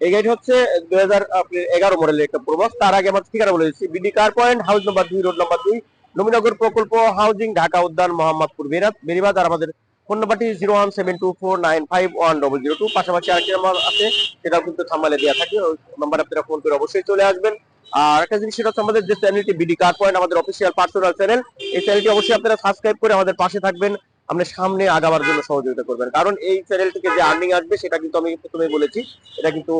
এই গাড়ি হচ্ছে দুই হাজার এগারো তার আগে ঠিকানা বিডি কার পয়েন্ট নাম্বার দুই, রোড নাম্বার দুই প্রকল্প হাউজিং, ঢাকা উদ্যান, মোহাম্মদপুর বেরাত বেরিবাদ আর আমাদের ফোন নাম্বারটি zero one seven two four nine five one double zero two. পাশাপাশি আরেকটি নাম্বার আছে, সেটাও কিন্তু থাম্বালে দেওয়া থাকে। ওই নাম্বার আপনারা ফোন করে অবশ্যই চলে আসবেন। আর একটা জিনিস সেটা হচ্ছে আমাদের যে চ্যানেলটি, বিডি কার পয়েন্ট, আমাদের অফিসিয়াল পার্সোনাল চ্যানেল এই চ্যানেলটি অবশ্যই আপনারা সাবস্ক্রাইব করে আমাদের পাশে থাকবেন। আমরা সামনে আগাবার জন্য সহযোগিতা করবেন। কারণ এই চ্যানেল থেকে যে আর্নিং আসবে, সেটা কিন্তু আমি প্রথমে বলেছি। এটা কিন্তু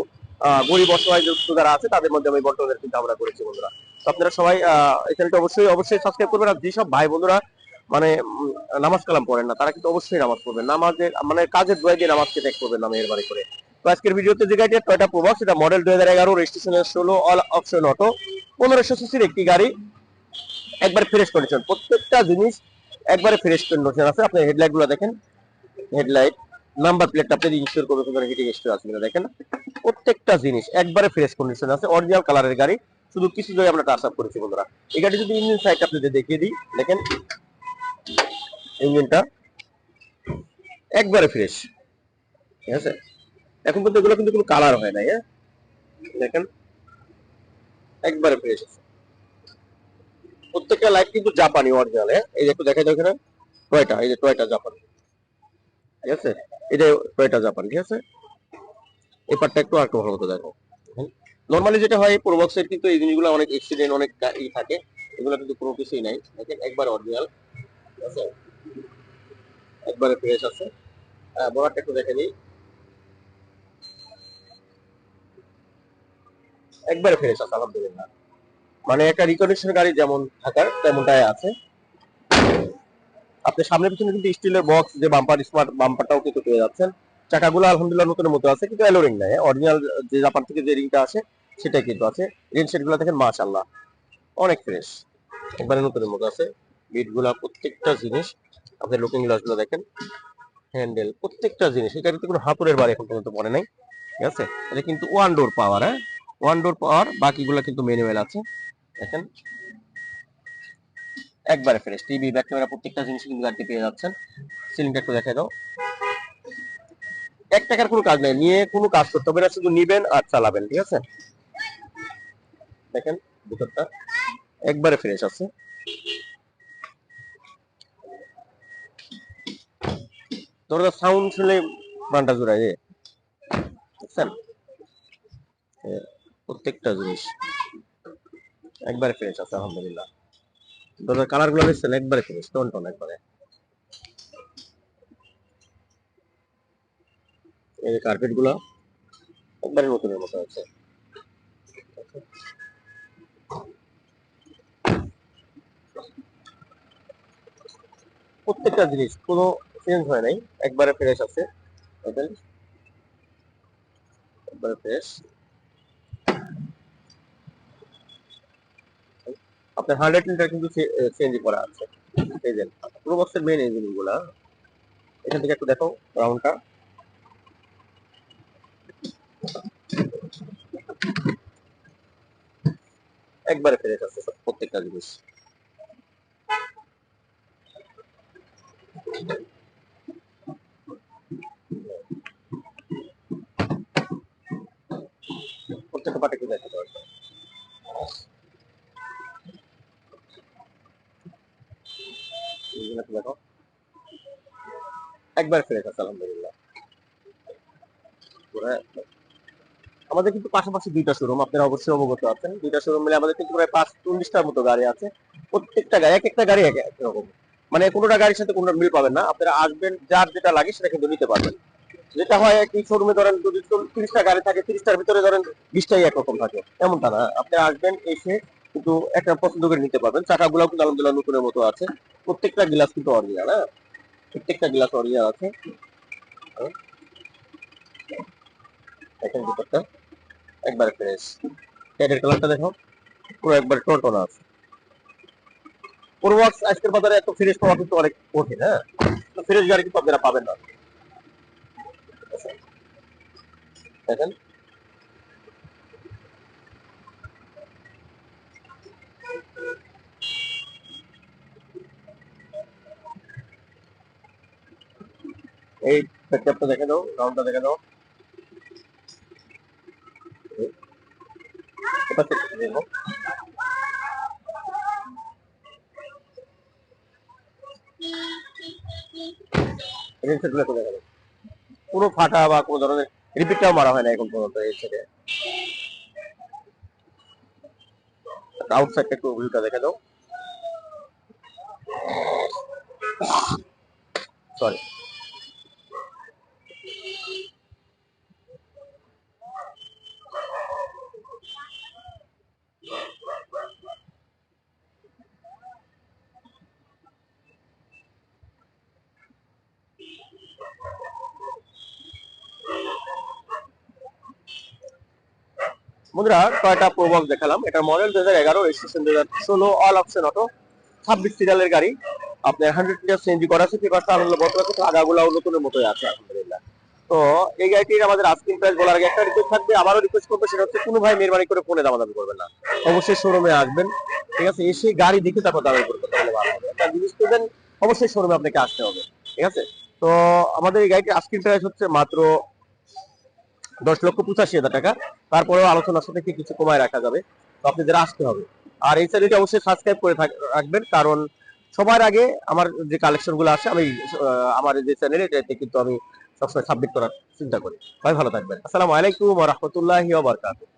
গরিব অসহায় যারা আছে, তাদের মধ্যে আমি বর্তমানে কিন্তু ভাবনা করেছি বন্ধুরা। তো আপনারা সবাই এই চ্যানেলটা অবশ্যই অবশ্যই সাবস্ক্রাইব করবেন। আর যেসব ভাই বন্ধুরা মানে নামাজ কালাম পড়েন না, তারা কিন্তু অবশ্যই নামাজ পড়বেন। নামাজের মানে কাজের দোয়া দিয়ে নামাজকে ত্যাগ করবেন না মেহরবানি করে। তো আজকের ভিডিওতে যে গাড়িটা টয়টা প্রবাস এটা মডেল দুই হাজার এগারো রেজিস্ট্রেশন ষোলো অল অপশন অটো পনেরোশো সিসির একটি গাড়ি একবার ফ্রেশ কন্ডিশন প্রত্যেকটা জিনিস একবারে ফ্রেশ কন্ডিশন আছে। আপনি হেডলাইটগুলো দেখেন। হেডলাইট নাম্বার প্লেটটা আপনি ইনস্টল করবে কোনো হিটিং স্টোর আছে কিনা দেখেন। প্রত্যেকটা জিনিস একবারে ফ্রেশ কন্ডিশন আছে। অরিজিনাল কালারের গাড়ি, শুধু কিছু জায়গায় আমরা টাচ আপ করেছি বন্ধুরা। এই গাড়ি যদি ইঞ্জিন সাইড আপনাদের দেখিয়ে দিই, দেখেন। ইঞ্জিনটা একবারে ফ্রেশ ঠিক আছে? এখন পর্যন্ত এগুলো কিন্তু কোনো কালার হয় নাই হ্যাঁ? দেখেন, একবারে ফ্রেশ প্রত্যেকটা লাইট কিন্তু জাপানি অরিজিনাল হ্যাঁ? এই একটু দেখা যায় এখানে। টয়টা এই যে টয়টা জাপান। ঠিক আছে? এটা টয়টা জাপান, ঠিক আছে? এই পার্টটা একটু আর একটু ভালো মতো দেখো। নর্মালি যেটা হয় প্রোবক্সের কিন্তু এই জিনিসগুলো অনেক এক্সিডেন্ট অনেক ই থাকে। এগুলো কিন্তু কোনো কিছুই নাই। দেখেন, একবার অরিজিনাল ঠিক আছে? একবারে ফ্রেশ আছে। হ্যাঁ বড়টা একটু দেখে নিই। একবারে ফ্রেশ আছে, আলহামদুলিল্লাহ। মানে একটা রিকন্ডিশন গাড়ি যেমন থাকার, তেমনটাই আছে। আপনি সামনে পিছনে কিন্তু স্টিলের বক্স যে বাম্পার স্মার্ট বাম্পারটাও কিন্তু পেয়ে যাচ্ছেন। চাকাগুলো আলহামদুলিল্লাহ নতুনের মতো আছে, কিন্তু এলো রিং নাই। অরিজিনাল যে জাপান থেকে যে রিংটা আছে সেটাই কিন্তু আছে। রিং সেটগুলো দেখেন মাশাল্লাহ অনেক ফ্রেশ একবারে নতুনের মতো আছে। বিটগুলা প্রত্যেকটা জিনিস আপনি লুকিং গ্লাসগুলো দেখেন হ্যান্ডেল প্রত্যেকটা জিনিস। এটা কিন্তু কোনো হাতুড়ের বাড়ি এখন পর্যন্ত পড়ে নাই, ঠিক আছে? এটা কিন্তু ওয়ান ডোর পাওয়ার হ্যাঁ? ওয়ান ডোর পাওয়ার বাকিগুলো কিন্তু ম্যানুয়াল আছে, দেখেন? একবারে ফ্রেশ টিভি ব্যাক ক্যামেরা প্রত্যেকটা জিনিস কিন্তু গাড়িতে পেয়ে যাচ্ছেন। সিলিংটা একটু দেখে দাও। এক টাকার কোনো কাজ নেই, নিয়ে কোনো কাজ করতে হবে না, শুধু নিবেন আর চালাবেন, ঠিক আছে? দেখেন, ভিতরটা একবারে ফ্রেশ আছে। দরজা সাউন্ড শুনলে প্রাণটা জোড়ায় যে বুঝছেন প্রত্যেকটা জিনিস। একবারে ফ্রেশ আছে, আলহামদুলিল্লাহ। দরজার কালারগুলো দেখছেন? একবারে ফ্রেশ টন টন একবারে। এই যে কার্পেটগুলো একবারে নতুনের মতো আছে প্রত্যেকটা জিনিস, কোনো চেঞ্জ হয় নাই। একবারে ফ্রেশ আছে। একবারে ফ্রেশ আপনার হান্ড্রেড লিটার কিন্তু চেঞ্জ করা আছে। এই পুরো বক্সের মেন ইঞ্জিনগুলা। এখান থেকে একটু দেখো রাউন্ডটা একবারে ফ্রেশ আছে প্রত্যেকটা জিনিস। প্রত্যেকটা পাটে একটু এইগুলো দেখো একবার ফ্রেশ আছে আলহামদুলিল্লাহ। আমাদের কিন্তু পাশাপাশি দুইটা শোরুম আপনারা অবশ্যই অবগত আছেন। দুইটা শোরুম মিলে আমাদের কিন্তু প্রায় পাঁচ চল্লিশটার মতো গাড়ি আছে। প্রত্যেকটা গাড়ি, এক একটা গাড়ি এক রকম। মানে কোনোটা গাড়ির সাথে কোনোটা মিল পাবেন না। আপনারা আসবেন, যার যেটা লাগে সেটা কিন্তু নিতে পারবেন। যেটা হয় একই শোরুমে ধরেন যদি তিরিশটা গাড়ি থাকে, তিরিশটার ভিতরে ধরেন বিশটাই একরকম থাকে। এমনটা না। আপনি আসবেন, এসে কিন্তু একটা পছন্দ করে নিতে পারবেন। চাকাগুলো কিন্তু আলহামদুলিল্লাহ নতুনের মতো আছে। প্রত্যেকটা গ্লাস কিন্তু অরিজিনাল হ্যাঁ? প্রত্যেকটা গ্লাস অরিজিনাল আছে। একবারে ফ্রেশ হেডের কালারটা দেখো। পুরো একবার টনটনা আছে। পূর্বক্স আজকের বাজারে এত ফ্রেশ পাওয়া কিন্তু অনেক কঠিন হ্যাঁ? ফ্রেশ গাড়ি কিন্তু আপনারা পাবেন না। দেখেন। এই সেটআপটা দেখে দাও রাউন্ডটা দেখে দাও এবার দেখো পুরো ফাটা বা কোনো ধরনের রিপিটটাও মারা হয় না এখন পর্যন্ত এই থেকে। আউটসাইডটা একটু ভিউটা দেখে দাও। সরি বন্ধুরা টয়টা প্রোবক্স দেখালাম? এটা মডেল দুই হাজার এগারো রেজিস্ট্রেশন দুই হাজার ষোলো অল অপশন অটো ছাব্বিশ সিরিয়ালের গাড়ি। আপনার হান্ড্রেড লিটার সিএনজি করা আছে পেপারটা আনন্দ বর্তমানে কিন্তু আগাগুলাও নতুনের মতোই আছে, আলহামদুলিল্লাহ। তো এই গাড়িটির আমাদের আস্কিং প্রাইস বলার আগে একটা রিকোয়েস্ট থাকবে, আবারও রিকোয়েস্ট করব, সেটা হচ্ছে কোনো ভাই মেহরবানি করে ফোনে দামাদামি করবেন না। অবশ্যই শোরুমে আসবেন, ঠিক আছে? এসে গাড়ি দেখে তারপর দামাদামি করতে তাহলে ভালো হবে। একটা জিনিস করবেন, অবশ্যই শোরুমে আপনাকে আসতে হবে, ঠিক আছে? তো আমাদের এই গাড়িটির আস্কিং প্রাইস হচ্ছে মাত্র দশ লক্ষ পঁচাশি হাজার টাকা। তারপরেও আলোচনার সাথে কিছু কমায় রাখা যাবে? তো আপনি আপনাদের আসতে হবে। আর এই চ্যানেলটি অবশ্যই সাবস্ক্রাইব করে রাখবেন। কারণ সবার আগে আমার যে কালেকশনগুলো আছে, আমি আমার যে চ্যানেল এটাতে কিন্তু আমি সবসময় সাবমিট করার চিন্তা করি। ভাই ভালো থাকবেন। আসসালামু আলাইকুম রহমতুল্লাহ বারাকাতুহু।